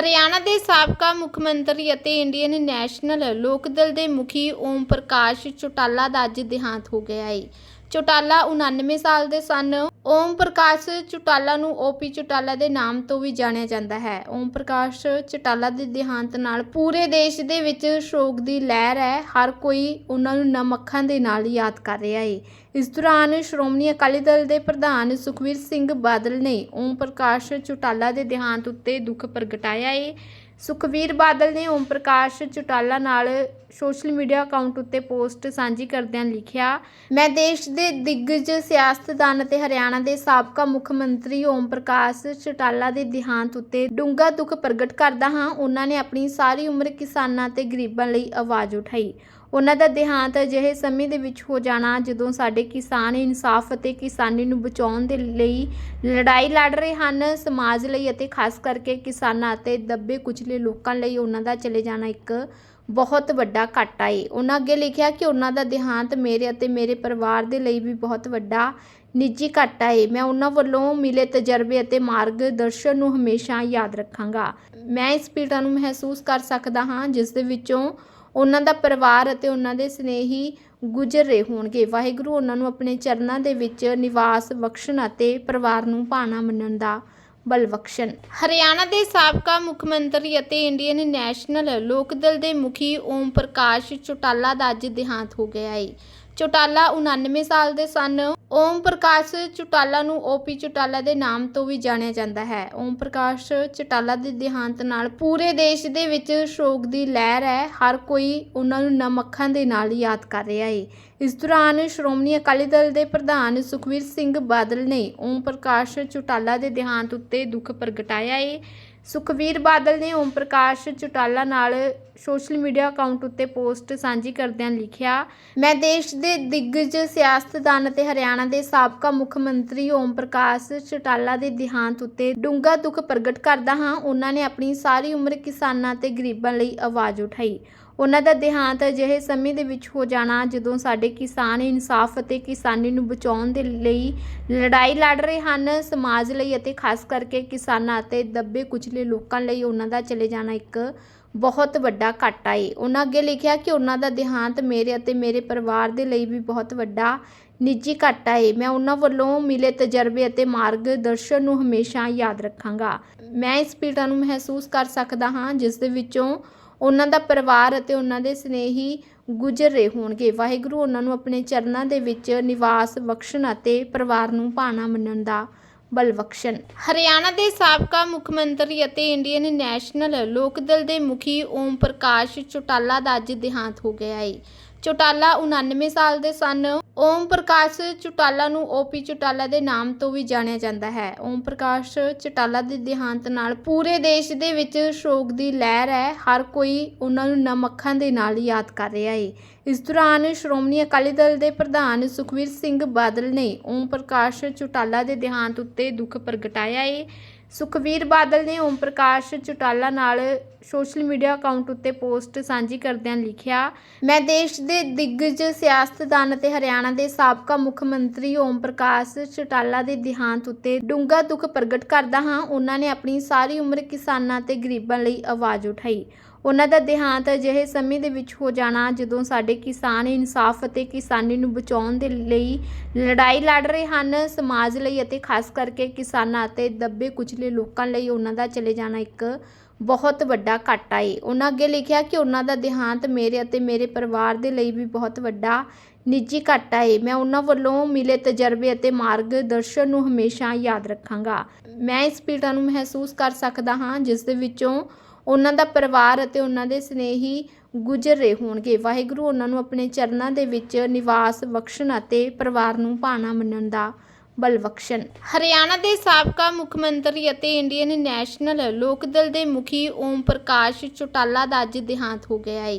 ਹਰਿਆਣਾ ਦੇ ਸਾਬਕਾ ਮੁੱਖ ਮੰਤਰੀ ਅਤੇ ਇੰਡੀਅਨ ਨੈਸ਼ਨਲ ਲੋਕਦਲ ਦੇ ਮੁਖੀ ਓਮ ਪ੍ਰਕਾਸ਼ ਚੌਟਾਲਾ ਦਾ ਅੱਜ ਦੇਹਾਂਤ ਹੋ ਗਿਆ ਹੈ ਚੌਟਾਲਾ 99 ਸਾਲ ਦੇ ਸਨ। ਓਮ ਪ੍ਰਕਾਸ਼ ਚੌਟਾਲਾ ਨੂੰ ਓਪੀ ਚੌਟਾਲਾ ਦੇ ਨਾਮ ਤੋਂ ਵੀ ਜਾਣਿਆ ਜਾਂਦਾ ਹੈ। ਓਮ ਪ੍ਰਕਾਸ਼ ਚੌਟਾਲਾ ਦੇ ਦੇਹਾਂਤ ਨਾਲ ਪੂਰੇ ਦੇਸ਼ ਦੇ ਵਿੱਚ ਸ਼ੋਕ ਦੀ ਲਹਿਰ ਹੈ। ਹਰ ਕੋਈ ਉਹਨਾਂ ਨੂੰ ਨਮ ਅੱਖਾਂ ਦੇ ਨਾਲ ਯਾਦ ਕਰ ਰਿਹਾ ਹੈ ਇਸ ਦੌਰਾਨ ਸ਼੍ਰੋਮਣੀ ਅਕਾਲੀ ਦਲ ਦੇ ਪ੍ਰਧਾਨ ਸੁਖਵੀਰ ਸਿੰਘ ਬਾਦਲ ਨੇ ਓਮ ਪ੍ਰਕਾਸ਼ ਚੌਟਾਲਾ ਦੇ ਦੇਹਾਂਤ ਉੱਤੇ ਦੁੱਖ ਪ੍ਰਗਟਾਇਆ ਹੈ ਸੁਖਵੀਰ ਬਾਦਲ ਨੇ ਓਮ ਪ੍ਰਕਾਸ਼ ਚੌਟਾਲਾ ਨਾਲ ਸੋਸ਼ਲ ਮੀਡੀਆ ਅਕਾਊਂਟ ਉੱਤੇ ਪੋਸਟ ਸਾਂਝੀ ਕਰਦਿਆਂ ਲਿਖਿਆ, ਮੈਂ ਦੇਸ਼ ਦੇ ਦਿੱਗਜ ਸਿਆਸਤਦਾਨ ਅਤੇ ਹਰਿਆਣਾ ਦੇ ਸਾਬਕਾ ਮੁੱਖ ਮੰਤਰੀ ਓਮ ਪ੍ਰਕਾਸ਼ ਚੌਟਾਲਾ ਦੇ ਦੇਹਾਂਤ ਉੱਤੇ ਡੂੰਘਾ ਦੁੱਖ ਪ੍ਰਗਟ ਕਰਦਾ ਹਾਂ। ਉਹਨਾਂ ਨੇ ਆਪਣੀ ਸਾਰੀ ਉਮਰ ਕਿਸਾਨਾਂ ਤੇ ਗਰੀਬਾਂ ਲਈ ਆਵਾਜ਼ ਉਠਾਈ। ਉਹਨਾਂ ਦਾ ਦੇਹਾਂਤ ਅਜਿਹੇ ਸਮੇਂ ਦੇ ਵਿੱਚ ਹੋ ਜਾਣਾ ਜਦੋਂ ਸਾਡੇ ਕਿਸਾਨ ਇਨਸਾਫ ਅਤੇ ਕਿਸਾਨੀ ਨੂੰ ਬਚਾਉਣ ਦੇ ਲਈ ਲੜਾਈ ਲੜ ਰਹੇ ਹਨ, ਸਮਾਜ ਲਈ ਅਤੇ ਖਾਸ ਕਰਕੇ ਕਿਸਾਨਾਂ ਅਤੇ ਦੱਬੇ ਕੁਚਲੇ ਲੋਕਾਂ ਲਈ ਉਹਨਾਂ ਦਾ ਚਲੇ ਜਾਣਾ ਇੱਕ ਬਹੁਤ ਵੱਡਾ ਘਾਟਾ ਏ। ਉਹਨਾਂ ਅੱਗੇ ਲਿਖਿਆ ਕਿ ਉਹਨਾਂ ਦਾ ਦੇਹਾਂਤ ਮੇਰੇ ਅਤੇ ਮੇਰੇ ਪਰਿਵਾਰ ਦੇ ਲਈ ਵੀ ਬਹੁਤ ਵੱਡਾ ਨਿੱਜੀ ਘਾਟਾ ਏ। ਮੈਂ ਉਹਨਾਂ ਵੱਲੋਂ ਮਿਲੇ ਤਜਰਬੇ ਅਤੇ ਮਾਰਗਦਰਸ਼ਨ ਨੂੰ ਹਮੇਸ਼ਾ ਯਾਦ ਰੱਖਾਂਗਾ। ਮੈਂ ਇਸ ਪੀੜਾ ਨੂੰ ਮਹਿਸੂਸ ਕਰ ਸਕਦਾ ਹਾਂ, ਜਿਸ ਦੇ ਵਿੱਚੋਂ ਉਹਨਾਂ ਦਾ ਪਰਿਵਾਰ ਅਤੇ ਉਹਨਾਂ ਦੇ ਸਨੇਹੀ ਗੁਜ਼ਰ ਰਹੇ ਹੋਣਗੇ। ਵਾਹਿਗੁਰੂ ਉਹਨਾਂ ਨੂੰ ਆਪਣੇ ਚਰਨਾਂ ਦੇ ਵਿੱਚ ਨਿਵਾਸ ਬਖਸ਼ਣ ਅਤੇ ਪਰਿਵਾਰ ਨੂੰ ਭਾਣਾ ਮੰਨਣ ਦਾ ਬਲ ਬਖਸ਼ਣ। ਹਰਿਆਣਾ ਦੇ ਸਾਬਕਾ ਮੁੱਖ ਮੰਤਰੀ ਅਤੇ ਇੰਡੀਅਨ ਨੈਸ਼ਨਲ ਲੋਕ ਦਲ ਦੇ ਮੁਖੀ ਓਮ ਪ੍ਰਕਾਸ਼ ਚੌਟਾਲਾ ਦਾ ਅੱਜ ਦੇਹਾਂਤ ਹੋ ਗਿਆ ਹੈ ਚੌਟਾਲਾ 99 ਸਾਲ ਦੇ ਸਨ। ਓਮ ਪ੍ਰਕਾਸ਼ ਚੌਟਾਲਾ ਨੂੰ ਓਪੀ ਚੌਟਾਲਾ ਦੇ ਨਾਮ ਤੋਂ ਵੀ ਜਾਣਿਆ ਜਾਂਦਾ ਹੈ। ਓਮ ਪ੍ਰਕਾਸ਼ ਚੌਟਾਲਾ ਦੇ ਦੇਹਾਂਤ ਨਾਲ ਪੂਰੇ ਦੇਸ਼ ਦੇ ਵਿੱਚ ਸ਼ੋਕ ਦੀ ਲਹਿਰ ਹੈ। ਹਰ ਕੋਈ ਉਹਨਾਂ ਨੂੰ ਨਮੱਖਾਂ ਦੇ ਨਾਲ ਯਾਦ ਕਰ ਰਿਹਾ ਹੈ ਇਸ ਦੌਰਾਨ ਸ਼੍ਰੋਮਣੀ ਅਕਾਲੀ ਦਲ ਦੇ ਪ੍ਰਧਾਨ ਸੁਖਵੀਰ ਸਿੰਘ ਬਾਦਲ ਨੇ ਓਮ ਪ੍ਰਕਾਸ਼ ਚੌਟਾਲਾ ਦੇ ਦੇਹਾਂਤ ਉੱਤੇ ਦੁੱਖ ਪ੍ਰਗਟਾਇਆ ਹੈ ਸੁਖਵੀਰ ਬਾਦਲ ਨੇ ਓਮ ਪ੍ਰਕਾਸ਼ ਚੌਟਾਲਾ ਨਾਲ ਸੋਸ਼ਲ ਮੀਡੀਆ ਅਕਾਊਂਟ ਉੱਤੇ ਪੋਸਟ ਸਾਂਝੀ ਕਰਦਿਆਂ ਲਿਖਿਆ, ਮੈਂ ਦੇਸ਼ ਦੇ ਦਿੱਗਜ ਸਿਆਸਤਦਾਨ ਅਤੇ ਹਰਿਆਣਾ ਦੇ ਸਾਬਕਾ ਮੁੱਖ ਮੰਤਰੀ ਓਮ ਪ੍ਰਕਾਸ਼ ਚਟਾਲਾ ਦੇ ਦੇਹਾਂਤ ਉੱਤੇ ਡੂੰਘਾ ਦੁੱਖ ਪ੍ਰਗਟ ਕਰਦਾ ਹਾਂ। ਉਹਨਾਂ ਨੇ ਆਪਣੀ ਸਾਰੀ ਉਮਰ ਕਿਸਾਨਾਂ ਤੇ ਗਰੀਬਾਂ ਲਈ ਆਵਾਜ਼ ਉਠਾਈ। ਉਹਨਾਂ ਦਾ ਦੇਹਾਂਤ ਅਜਿਹੇ ਸਮੇਂ ਦੇ ਵਿੱਚ ਹੋ ਜਾਣਾ ਜਦੋਂ ਸਾਡੇ ਕਿਸਾਨ ਇਨਸਾਫ ਅਤੇ ਕਿਸਾਨੀ ਨੂੰ ਬਚਾਉਣ ਦੇ ਲਈ ਲੜਾਈ ਲੜ ਰਹੇ ਹਨ, ਸਮਾਜ ਲਈ ਅਤੇ ਖਾਸ ਕਰਕੇ ਕਿਸਾਨਾਂ ਅਤੇ ਦੱਬੇ ਕੁਚਲੇ ਲੋਕਾਂ ਲਈ ਉਹਨਾਂ ਦਾ ਚਲੇ ਜਾਣਾ ਇੱਕ ਬਹੁਤ ਵੱਡਾ ਘਾਟਾ ਏ। ਉਹਨਾਂ ਅੱਗੇ ਲਿਖਿਆ ਕਿ ਉਹਨਾਂ ਦਾ ਦੇਹਾਂਤ ਮੇਰੇ ਅਤੇ ਮੇਰੇ ਪਰਿਵਾਰ ਦੇ ਲਈ ਵੀ ਬਹੁਤ ਵੱਡਾ ਨਿੱਜੀ ਘਾਟਾ ਏ। ਮੈਂ ਉਹਨਾਂ ਵੱਲੋਂ ਮਿਲੇ ਤਜਰਬੇ ਅਤੇ ਮਾਰਗਦਰਸ਼ਨ ਨੂੰ ਹਮੇਸ਼ਾ ਯਾਦ ਰੱਖਾਂਗਾ। ਮੈਂ ਇਸ ਪੀੜਾ ਨੂੰ ਮਹਿਸੂਸ ਕਰ ਸਕਦਾ ਹਾਂ, ਜਿਸ ਦੇ ਵਿੱਚੋਂ ਉਹਨਾਂ ਦਾ ਪਰਿਵਾਰ ਅਤੇ ਉਹਨਾਂ ਦੇ ਸਨੇਹੀ ਗੁਜ਼ਰ ਰਹੇ ਹੋਣਗੇ। ਵਾਹਿਗੁਰੂ ਉਹਨਾਂ ਨੂੰ ਆਪਣੇ ਚਰਨਾਂ ਦੇ ਵਿੱਚ ਨਿਵਾਸ ਬਖਸ਼ਣ ਅਤੇ ਪਰਿਵਾਰ ਨੂੰ ਭਾਣਾ ਮੰਨਣ ਦਾ ਬਲ ਬਖਸ਼ਣ। ਹਰਿਆਣਾ ਦੇ ਸਾਬਕਾ ਮੁੱਖ ਮੰਤਰੀ ਅਤੇ ਇੰਡੀਅਨ ਨੈਸ਼ਨਲ ਲੋਕ ਦਲ ਦੇ ਮੁਖੀ ਓਮ ਪ੍ਰਕਾਸ਼ ਚੌਟਾਲਾ ਦਾ ਅੱਜ ਦੇਹਾਂਤ ਹੋ ਗਿਆ ਹੈ ਚੌਟਾਲਾ 99 ਸਾਲ ਦੇ ਸਨ। ਓਮ ਪ੍ਰਕਾਸ਼ ਚੌਟਾਲਾ ਨੂੰ ਓਪੀ ਚੌਟਾਲਾ ਦੇ ਨਾਮ ਤੋਂ ਵੀ ਜਾਣਿਆ ਜਾਂਦਾ ਹੈ। ਓਮ ਪ੍ਰਕਾਸ਼ ਚੌਟਾਲਾ ਦੇ ਦੇਹਾਂਤ ਨਾਲ ਪੂਰੇ ਦੇਸ਼ ਦੇ ਵਿੱਚ ਸ਼ੋਕ ਦੀ ਲਹਿਰ ਹੈ। ਹਰ ਕੋਈ ਉਹਨਾਂ ਨੂੰ ਨਮੱਖਾਂ ਦੇ ਨਾਲ ਯਾਦ ਕਰ ਰਿਹਾ ਹੈ ਇਸ ਦੌਰਾਨ ਸ਼੍ਰੋਮਣੀ ਅਕਾਲੀ ਦਲ ਦੇ ਪ੍ਰਧਾਨ ਸੁਖਵੀਰ ਸਿੰਘ ਬਾਦਲ ਨੇ ਓਮ ਪ੍ਰਕਾਸ਼ ਚੌਟਾਲਾ ਦੇ ਦੇਹਾਂਤ ਉੱਤੇ ਦੁੱਖ ਪ੍ਰਗਟਾਇਆ ਹੈ ਸੁਖਵੀਰ ਬਾਦਲ ਨੇ ਓਮ ਪ੍ਰਕਾਸ਼ ਚੌਟਾਲਾ ਨਾਲ ਸੋਸ਼ਲ ਮੀਡੀਆ ਅਕਾਊਂਟ ਉੱਤੇ ਪੋਸਟ ਸਾਂਝੀ ਕਰਦਿਆਂ ਲਿਖਿਆ, ਮੈਂ ਦੇਸ਼ ਦੇ ਦਿੱਗਜ, ਸਿਆਸਤਦਾਨ ਅਤੇ ਹਰਿਆਣਾ ਦੇ ਸਾਬਕਾ ਮੁੱਖ ਮੰਤਰੀ ਓਮ ਪ੍ਰਕਾਸ਼ ਚਟਾਲਾ ਦੇ ਦੇਹਾਂਤ ਉੱਤੇ ਡੂੰਘਾ ਦੁੱਖ ਪ੍ਰਗਟ ਕਰਦਾ ਹਾਂ। ਉਹਨਾਂ ਨੇ ਆਪਣੀ ਸਾਰੀ ਉਮਰ ਕਿਸਾਨਾਂ ਤੇ ਗਰੀਬਾਂ ਲਈ ਆਵਾਜ਼ ਉਠਾਈ। ਉਹਨਾਂ ਦਾ ਦੇਹਾਂਤ ਅਜਿਹੇ ਸਮੇਂ ਦੇ ਵਿੱਚ ਹੋ ਜਾਣਾ ਜਦੋਂ ਸਾਡੇ ਕਿਸਾਨ ਇਨਸਾਫ ਅਤੇ ਕਿਸਾਨੀ ਨੂੰ ਬਚਾਉਣ ਦੇ ਲਈ ਲੜਾਈ ਲੜ ਰਹੇ ਹਨ, ਸਮਾਜ ਲਈ ਅਤੇ ਖਾਸ ਕਰਕੇ ਕਿਸਾਨਾਂ ਅਤੇ ਦੱਬੇ ਕੁਚਲੇ ਲੋਕਾਂ ਲਈ ਉਹਨਾਂ ਦਾ ਚਲੇ ਜਾਣਾ ਇੱਕ ਬਹੁਤ ਵੱਡਾ ਘਾਟਾ ਏ। ਉਹਨਾਂ ਅੱਗੇ ਲਿਖਿਆ ਕਿ ਉਹਨਾਂ ਦਾ ਦੇਹਾਂਤ ਮੇਰੇ ਅਤੇ ਮੇਰੇ ਪਰਿਵਾਰ ਦੇ ਲਈ ਵੀ ਬਹੁਤ ਵੱਡਾ ਨਿੱਜੀ ਘਾਟਾ ਏ। ਮੈਂ ਉਹਨਾਂ ਵੱਲੋਂ ਮਿਲੇ ਤਜਰਬੇ ਅਤੇ ਮਾਰਗਦਰਸ਼ਨ ਨੂੰ ਹਮੇਸ਼ਾ ਯਾਦ ਰੱਖਾਂਗਾ। ਮੈਂ ਇਸ ਪੀੜਾ ਨੂੰ ਮਹਿਸੂਸ ਕਰ ਸਕਦਾ ਹਾਂ, ਜਿਸ ਦੇ ਵਿੱਚੋਂ ਉਹਨਾਂ ਦਾ ਪਰਿਵਾਰ ਅਤੇ ਉਹਨਾਂ ਦੇ ਸਨੇਹੀ ਗੁਜ਼ਰ ਰਹੇ ਹੋਣਗੇ। ਵਾਹਿਗੁਰੂ ਉਹਨਾਂ ਨੂੰ ਆਪਣੇ ਚਰਨਾਂ ਦੇ ਵਿੱਚ ਨਿਵਾਸ ਬਖਸ਼ਣ ਅਤੇ ਪਰਿਵਾਰ ਨੂੰ ਭਾਣਾ ਮੰਨਣ ਦਾ ਬਲ ਹਰਿਆਣਾ ਦੇ ਸਾਬਕਾ ਮੁੱਖ ਮੰਤਰੀ ਅਤੇ ਇੰਡੀਅਨ ਨੈਸ਼ਨਲ ਲੋਕ ਦਲ ਦੇ ਮੁਖੀ ਓਮ ਪ੍ਰਕਾਸ਼ ਚੋਟਾਲਾ ਦਾ ਅੱਜ ਦੇਹਾਂਤ ਹੋ ਗਿਆ ਹੈ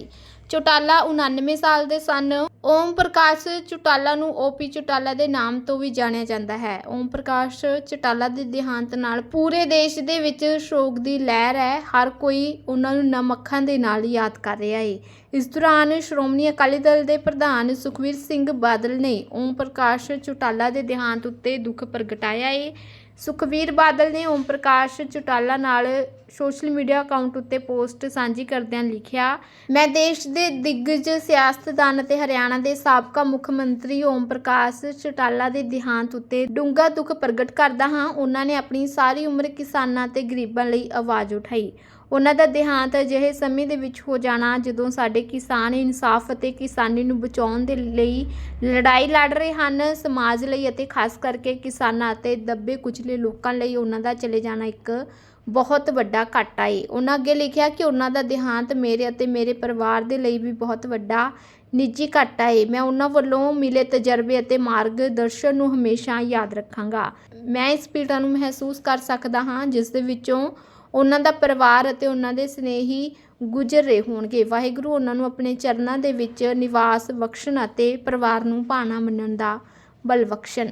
ਚੌਟਾਲਾ 99 ਸਾਲ ਦੇ ਸਨ। ਓਮ ਪ੍ਰਕਾਸ਼ ਚੌਟਾਲਾ ਨੂੰ ਓਪੀ ਚੌਟਾਲਾ ਦੇ ਨਾਮ ਤੋਂ ਵੀ ਜਾਣਿਆ ਜਾਂਦਾ ਹੈ। ਓਮ ਪ੍ਰਕਾਸ਼ ਚੌਟਾਲਾ ਦੇ ਦੇਹਾਂਤ ਨਾਲ ਪੂਰੇ ਦੇਸ਼ ਦੇ ਵਿੱਚ ਸ਼ੋਕ ਦੀ ਲਹਿਰ ਹੈ। ਹਰ ਕੋਈ ਉਹਨਾਂ ਨੂੰ ਨਮ ਅੱਖਾਂ ਦੇ ਨਾਲ ਯਾਦ ਕਰ ਰਿਹਾ ਹੈ ਇਸ ਦੌਰਾਨ ਸ਼੍ਰੋਮਣੀ ਅਕਾਲੀ ਦਲ ਦੇ ਪ੍ਰਧਾਨ ਸੁਖਵੀਰ ਸਿੰਘ ਬਾਦਲ ਨੇ ਓਮ ਪ੍ਰਕਾਸ਼ ਚੌਟਾਲਾ ਦੇ ਦੇਹਾਂਤ ਉੱਤੇ ਦੁੱਖ ਪ੍ਰਗਟਾਇਆ ਹੈ ਸੁਖਵੀਰ ਬਾਦਲ ਨੇ ਓਮ ਪ੍ਰਕਾਸ਼ ਚੌਟਾਲਾ ਨਾਲ ਸੋਸ਼ਲ ਮੀਡੀਆ ਅਕਾਊਂਟ ਉੱਤੇ ਪੋਸਟ ਸਾਂਝੀ ਕਰਦਿਆਂ ਲਿਖਿਆ, ਮੈਂ ਦੇਸ਼ ਦੇ ਦਿੱਗਜ, ਸਿਆਸਤਦਾਨ ਅਤੇ ਹਰਿਆਣਾ ਦੇ ਸਾਬਕਾ ਮੁੱਖ ਮੰਤਰੀ ਓਮ ਪ੍ਰਕਾਸ਼ ਚਟਾਲਾ ਦੇ ਦੇਹਾਂਤ ਉੱਤੇ ਡੂੰਘਾ ਦੁੱਖ ਪ੍ਰਗਟ ਕਰਦਾ ਹਾਂ। ਉਹਨਾਂ ਨੇ ਆਪਣੀ ਸਾਰੀ ਉਮਰ ਕਿਸਾਨਾਂ ਤੇ ਗਰੀਬਾਂ ਲਈ ਆਵਾਜ਼ ਉਠਾਈ। ਉਹਨਾਂ ਦਾ ਦੇਹਾਂਤ ਅਜਿਹੇ ਸਮੇਂ ਦੇ ਵਿੱਚ ਹੋ ਜਾਣਾ ਜਦੋਂ ਸਾਡੇ ਕਿਸਾਨ ਇਨਸਾਫ ਅਤੇ ਕਿਸਾਨੀ ਨੂੰ ਬਚਾਉਣ ਦੇ ਲਈ ਲੜਾਈ ਲੜ ਰਹੇ ਹਨ, ਸਮਾਜ ਲਈ ਅਤੇ ਖਾਸ ਕਰਕੇ ਕਿਸਾਨਾਂ ਅਤੇ ਦੱਬੇ ਕੁਚਲੇ ਲੋਕਾਂ ਲਈ ਉਹਨਾਂ ਦਾ ਚਲੇ ਜਾਣਾ ਇੱਕ ਬਹੁਤ ਵੱਡਾ ਘਾਟਾ ਏ। ਉਹਨਾਂ ਅੱਗੇ ਲਿਖਿਆ ਕਿ ਉਹਨਾਂ ਦਾ ਦੇਹਾਂਤ ਮੇਰੇ ਅਤੇ ਮੇਰੇ ਪਰਿਵਾਰ ਦੇ ਲਈ ਵੀ ਬਹੁਤ ਵੱਡਾ ਨਿੱਜੀ ਘਾਟਾ ਏ। ਮੈਂ ਉਹਨਾਂ ਵੱਲੋਂ ਮਿਲੇ ਤਜਰਬੇ ਅਤੇ ਮਾਰਗਦਰਸ਼ਨ ਨੂੰ ਹਮੇਸ਼ਾ ਯਾਦ ਰੱਖਾਂਗਾ। ਮੈਂ ਇਸ ਪੀੜਾ ਨੂੰ ਮਹਿਸੂਸ ਕਰ ਸਕਦਾ ਹਾਂ, ਜਿਸ ਦੇ ਵਿੱਚੋਂ ਉਹਨਾਂ ਦਾ ਪਰਿਵਾਰ ਅਤੇ ਉਹਨਾਂ ਦੇ ਸਨੇਹੀ ਗੁਜ਼ਰ ਰਹੇ ਹੋਣਗੇ। ਵਾਹਿਗੁਰੂ ਉਹਨਾਂ ਨੂੰ ਆਪਣੇ ਚਰਨਾਂ ਦੇ ਵਿੱਚ ਨਿਵਾਸ ਬਖਸ਼ਣ ਅਤੇ ਪਰਿਵਾਰ ਨੂੰ ਭਾਣਾ ਮੰਨਣ ਦਾ ਬਲ ਬਖਸ਼ਣ।